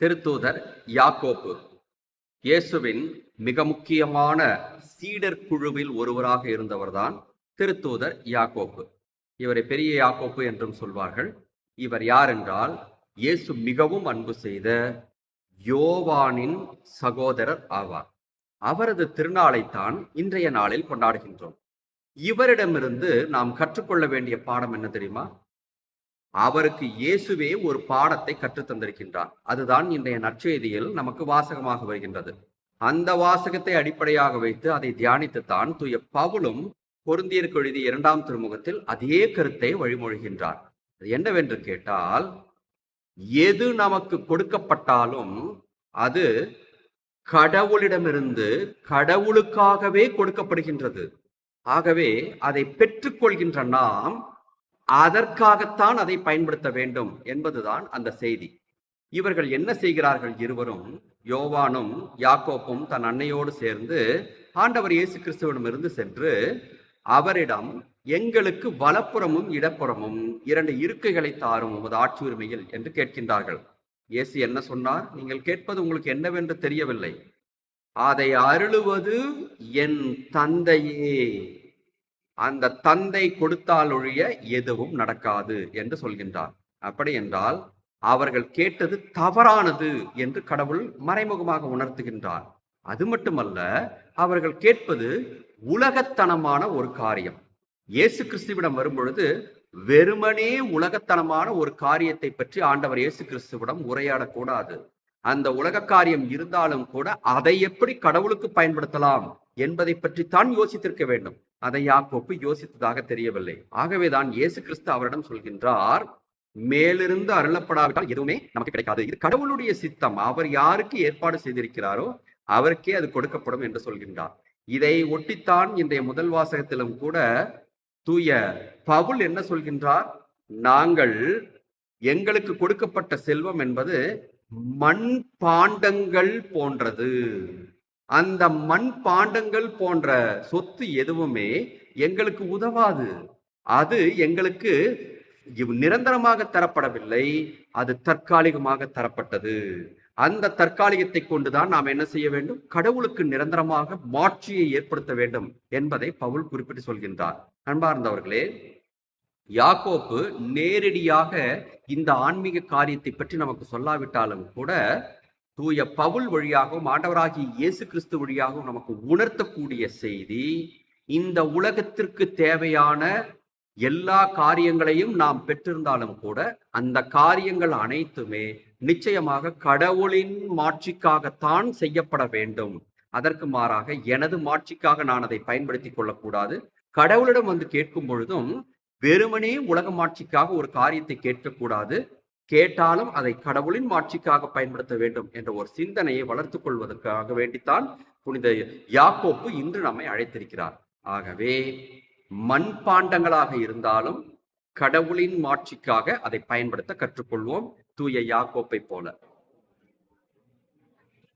திருத்தூதர் யாக்கோப்பு இயேசுவின் மிக முக்கியமான சீடர் குழுவில் ஒருவராக இருந்தவர்தான் திருத்தூதர் யாக்கோப்பு இவரை பெரிய யாக்கோப்பு என்றும் சொல்வார்கள். இவர் யார் என்றால் இயேசு மிகவும் அன்பு செய்த யோவானின் சகோதரர் ஆவார். அவரது திருநாளைத்தான் இன்றைய நாளில் கொண்டாடுகின்றோம். இவரிடமிருந்து நாம் கற்றுக்கொள்ள வேண்டிய பாடம் என்ன தெரியுமா? அவருக்கு இயேசுவே ஒரு பாடத்தை கற்றுத் தந்திருக்கின்றார் அதுதான் இன்றைய நற்செய்தியில் நமக்கு வாசகமாக வருகின்றது. அந்த வாசகத்தை அடிப்படையாக வைத்து அதை தியானித்துத்தான் தூய பவுலும் பொருந்தியருக்கு எழுதிய இரண்டாம் திருமுகத்தில் அதே கருத்தை வழிமொழிகின்றார். அது என்னவென்று கேட்டால் எது நமக்கு கொடுக்கப்பட்டாலும் அது கடவுளிடமிருந்து கடவுளுக்காகவே கொடுக்கப்படுகின்றது. ஆகவே அதை பெற்றுக்கொள்கின்ற நாம் அதற்காகத்தான் அதை பயன்படுத்த வேண்டும் என்பதுதான் அந்த செய்தி. இவர்கள் என்ன செய்கிறார்கள் இருவரும்? யோவானும் யாக்கோப்பும் தன் அன்னையோடு சேர்ந்து ஆண்டவர் இயேசு கிறிஸ்துவிடமிருந்து சென்று அவரிடம் எங்களுக்கு வலப்புறமும் இடப்புறமும் இரண்டு இருக்கைகளை தாரும் உமது ஆட்சி உரிமையில் என்று கேட்கின்றார்கள். இயேசு என்ன சொன்னார்? நீங்கள் கேட்பது உங்களுக்கு என்னவென்று தெரியவில்லை. அதை அருளுவது என் தந்தையே அந்த தந்தை கொடுத்தால் ஒழிய எதுவும் நடக்காது என்று சொல்கின்றார். அப்படி என்றால் அவர்கள் கேட்டது தவறானது என்று கடவுள் மறைமுகமாக உணர்த்துகின்றார். அது மட்டுமல்ல அவர்கள் கேட்பது உலகத்தனமான ஒரு காரியம். இயேசு கிறிஸ்துவிடம் வரும்பொழுது வெறுமனே உலகத்தனமான ஒரு காரியத்தை பற்றி ஆண்டவர் இயேசு கிறிஸ்துவிடம் உரையாடக்கூடாது. அந்த உலக காரியம் இருந்தாலும் கூட அதை எப்படி கடவுளுக்கு பயன்படுத்தலாம் என்பதை பற்றி தான் யோசித்திருக்க வேண்டும். அதை யாக்கோப்பு யோசித்ததாக தெரியவில்லை. ஆகவேதான் இயேசு கிறிஸ்து அவரிடம் சொல்கின்றார் மேலிருந்து அருளப்படாவிட்டால் எதுவுமே நமக்கு கிடைக்காது. இது கடவுளுடைய சித்தம். அவர் யாருக்கு ஏற்பாடு செய்திருக்கிறாரோ அவருக்கே அது கொடுக்கப்படும் என்று சொல்கின்றார். இதை ஒட்டித்தான் இன்றைய முதல் வாசகத்திலும் கூட தூய பவுல் என்ன சொல்கின்றார்? நாங்கள் எங்களுக்கு கொடுக்கப்பட்ட செல்வம் என்பது மண் பாண்டங்கள் போன்றது. அந்த மண் பாண்டங்கள் போன்ற சொத்து எதுவுமே எங்களுக்கு உதவாது. அது எங்களுக்கு நிரந்தரமாக தரப்படவில்லை. அது தற்காலிகமாக தரப்பட்டது. அந்த தற்காலிகத்தை கொண்டுதான் நாம் என்ன செய்ய வேண்டும்? கடவுளுக்கு நிரந்தரமாக மாட்சியை ஏற்படுத்த வேண்டும் என்பதை பவுல் குறிப்பிட்டு சொல்கின்றார். அன்பார்ந்தவர்களே யாக்கோப்பு நேரடியாக இந்த ஆன்மீக காரியத்தை பற்றி நமக்கு சொல்லாவிட்டாலும் கூட தூய பவுல் வழியாகவும் ஆண்டவராகிய இயேசு கிறிஸ்து வழியாகவும் நமக்கு உணர்த்தக்கூடிய செய்தி இந்த உலகத்திற்கு தேவையான எல்லா காரியங்களையும் நாம் பெற்றிருந்தாலும் கூட அந்த காரியங்கள் அனைத்துமே நிச்சயமாக கடவுளின் மாட்சிக்காகத்தான் செய்யப்பட வேண்டும். அதற்கு மாறாக எனது மாட்சிக்காக நான் அதை பயன்படுத்திக் கொள்ளக்கூடாது. கடவுளிடம் வந்து கேட்கும் பொழுதும் வெறுமனே உலக மாட்சிக்காக ஒரு காரியத்தை கேட்கக்கூடாது. கேட்டாலும் அதை கடவுளின் மாட்சிக்காக பயன்படுத்த வேண்டும் என்ற ஒரு சிந்தனையை வளர்த்துக் கொள்வதற்காக வேண்டித்தான் புனித யாக்கோப்பு இன்று நம்மை அழைத்திருக்கிறார். ஆகவே மண்பாண்டங்களாக இருந்தாலும் கடவுளின் மாட்சிக்காக அதை பயன்படுத்த கற்றுக்கொள்வோம். தூய யாக்கோப்பை போல.